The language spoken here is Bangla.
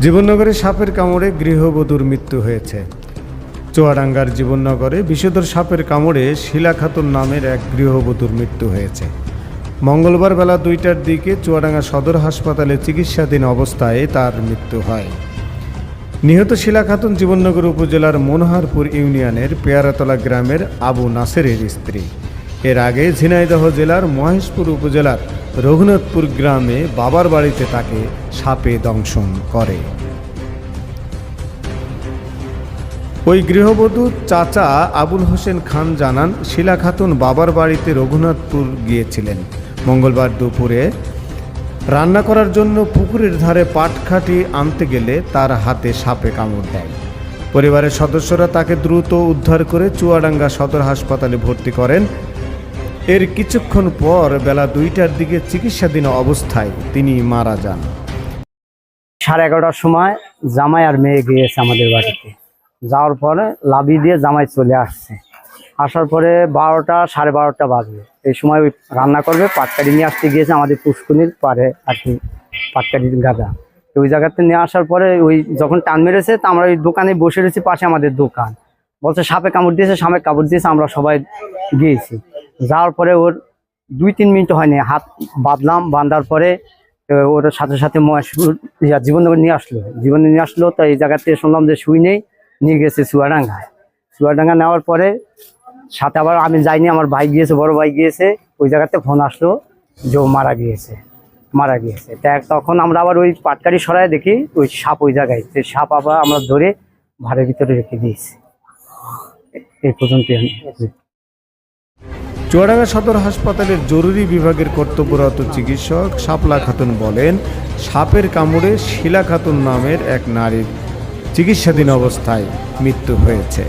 জীবননগরে সাপের কামড়ে গৃহবধূর মৃত্যু হয়েছে। চুয়াডাঙ্গার জীবননগরে বিষধর সাপের কামড়ে শিলা খাতুন নামের এক গৃহবধূর মৃত্যু হয়েছে। মঙ্গলবার বেলা দুইটার দিকে চুয়াডাঙ্গা সদর হাসপাতালে চিকিৎসাধীন অবস্থায় তার মৃত্যু হয়। নিহত শিলা খাতুন জীবননগর উপজেলার মনোহারপুর ইউনিয়নের পেয়ারাতলা গ্রামের আবু নাসেরের স্ত্রী। এর আগে ঝিনাইদহ জেলার মহেশপুর উপজেলার রঘুনাথপুর গ্রামে বাবার বাড়িতে তাকে সাপে দংশন করে। ওই গৃহবধূ চাচা আবুল হোসেন খান জানান, শিলা খাতুন বাবার বাড়িতে রঘুনাথপুর গিয়েছিলেন। মঙ্গলবার দুপুরে রান্না করার জন্য পুকুরের ধারে পাটখাটি আনতে গেলে তার হাতে সাপে কামড় দেয়। পরিবারের সদস্যরা তাকে দ্রুত উদ্ধার করে চুয়াডাঙ্গা সদর হাসপাতালে ভর্তি করেন। এর কিছুক্ষণ পর বেলা দুইটার দিকে চিকিৎসাধীন অবস্থায় তিনি মারা যান। সাড়ে এগারোটার সময় জামাই আর মেয়ে গিয়েছে আমাদের বাড়িতে। যাওয়ার পরে লাভি দিয়ে জামাই চলে আসছে। আসার পরে বারোটা, সাড়ে বারোটা বাজবে এই সময় ওই রান্না করবে, পাটকারি নিয়ে আসতে গিয়েছে আমাদের পুষ্কুনির পারে আর কি, পাটকারির গাদা। ওই জায়গাতে নিয়ে আসার পরে ওই যখন টান মেরেছে, তা আমরা ওই দোকানে বসে রয়েছি পাশে আমাদের দোকান। বলছে, সাপে কামড় দিয়েছে, সাপে কামড় দিয়েছে, আমরা সবাই গিয়েছি। যাওয়ার পরে ওর দুই তিন মিনিট হয়নি। হাত বাঁধলাম, বাঁধার পরে ওর সাথে সাথে জীবননগর নিয়ে আসলো। জীবনে নিয়ে আসলো, তো এই জায়গাতে শুনলাম যে শুই নেই, নিয়ে গেছে চুয়াডাঙ্গায় চুয়াডাঙ্গা নেওয়ার পরে সাথে আবার আমি যাইনি, আমার ভাই গিয়েছে, বড় ভাই গিয়েছে, ওই জায়গাতে ফোন আসলো যে মারা গিয়েছে মারা গিয়েছে। তা তখন আমরা আবার ওই পাটকারি সরায় দেখি, ওই সাপ ওই জায়গায়। সেই সাপ আবার আমরা ধরে ভাড়ের ভিতরে রেখে দিয়েছি। এই পর্যন্ত চুয়াডাঙ্গা সদর হাসপাতালের জরুরি বিভাগের কর্তব্যরত চিকিৎসক শাপলা খাতুন বলেন, সাপের কামড়ে শিলা খাতুন নামের এক নারীর চিকিৎসাধীন অবস্থায় মৃত্যু হয়েছে।